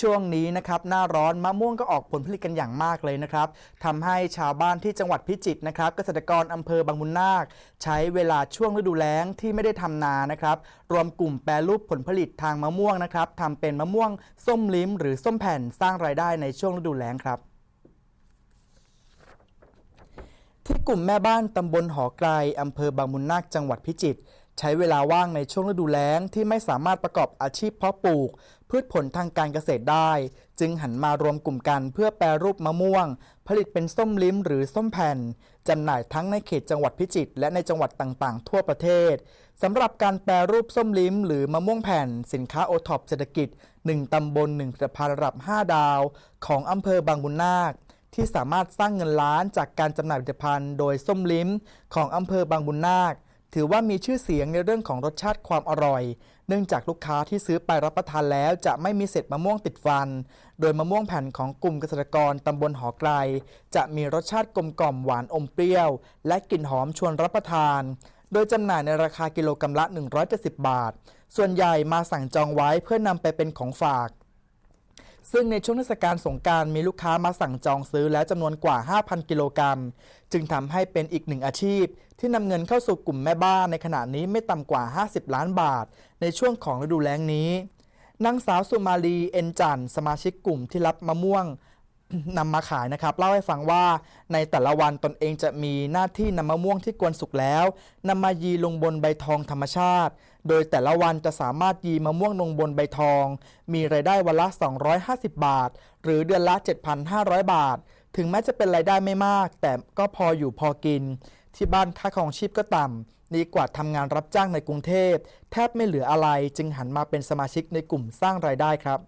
ช่วงนี้นะครับหน้าร้อนมะม่วงก็ออกผลผลิตกันอย่างมากเลยนะครับทำให้ชาวบ้านที่จังหวัดพิจิตรนะครับเกษตรกรอำเภอบางมุนนาค ใช้เวลาช่วงฤดูแล้งที่ไม่ได้ทำนานะครับ รวมกลุ่มแปรรูปผลผลิตทางมะม่วงนะครับทำเป็นมะม่วงส้มลิ้ม หรือส้มแผ่นสร้างรายได้ในช่วงฤดูแล้งครับที่กลุ่มแม่บ้านตำบลหอไกรอำเภอบางมุนนาคจังหวัดพิจิตร ใช้เวลาว่างในช่วงฤดูแล้งที่ไม่สามารถประกอบอาชีพเพาะปลูก พืชผลทางการเกษตรได้ จึงหันมารวมกลุ่มกันเพื่อแปรรูปมะม่วง ผลิตเป็นส้มลิ้มหรือส้มแผ่นจำหน่ายทั้งในเขตจังหวัดพิจิตรและในจังหวัดต่างๆ ทั่วประเทศสำหรับการแปรรูปส้มลิ้ม หรือมะม่วงแผ่น สินค้าโอท็อปเศรษฐกิจ 1 ตำบล1ผลิตภัณฑ์ระดับ 5 ดาว ของอำเภอบางบุญนาคที่สามารถสร้างเงินล้านจากการจำหน่ายผลิตภัณฑ์ โดยส้มลิ้ม ของอำเภอบางบุญนาค ถือว่ามีชื่อเสียงในเรื่องของรสชาติความอร่อย เนื่องจากลูกค้าที่ซื้อไปรับประทานแล้วจะไม่มีเศษมะม่วงติดฟัน โดยมะม่วงแผ่นของกลุ่มเกษตรกรตำบลหอไกล จะมีรสชาติกลมกล่อมหวานอมเปรี้ยว และกลิ่นหอมชวนรับประทาน โดยจำหน่ายในราคากิโลกรัมละ 170 บาท ส่วนใหญ่มาสั่งจองไว้เพื่อนำไปเป็นของฝาก ซึ่งในช่วงเทศกาลสงการมีลูกค้ามาสั่งจองซื้อแล้วจำนวนกว่า 5,000 กิโลกรัม จึงทำให้เป็นอีกหนึ่งอาชีพ ที่นำเงินเข้าสู่กลุ่มแม่บ้านในขณะนี้ไม่ต่ำกว่า 50 ล้านบาท ในช่วงของฤดูแล้งนี้นางสาวสุมาลีเอ็นจันต์สมาชิกกลุ่มที่รับมะม่วง นำมาขายนะครับเล่าให้ฟังว่าในแต่ละวันตนเองจะมีหน้าที่นำมะม่วงที่กวนสุกแล้วนำมายีลงบนใบทองธรรมชาติ โดยแต่ละวันจะสามารถยีมะม่วงลงบนใบทอง มีรายได้วันละ 250 บาท หรือเดือนละ 7,500 บาท ถึงแม้จะเป็นรายได้ไม่มาก แต่ก็พออยู่พอกิน ที่บ้านค่าครองชีพก็ต่ำดีกว่าทำงานรับจ้างในกรุงเทพ แทบไม่เหลืออะไรจึงหันมาเป็นสมาชิกในกลุ่มสร้างรายได้ครับ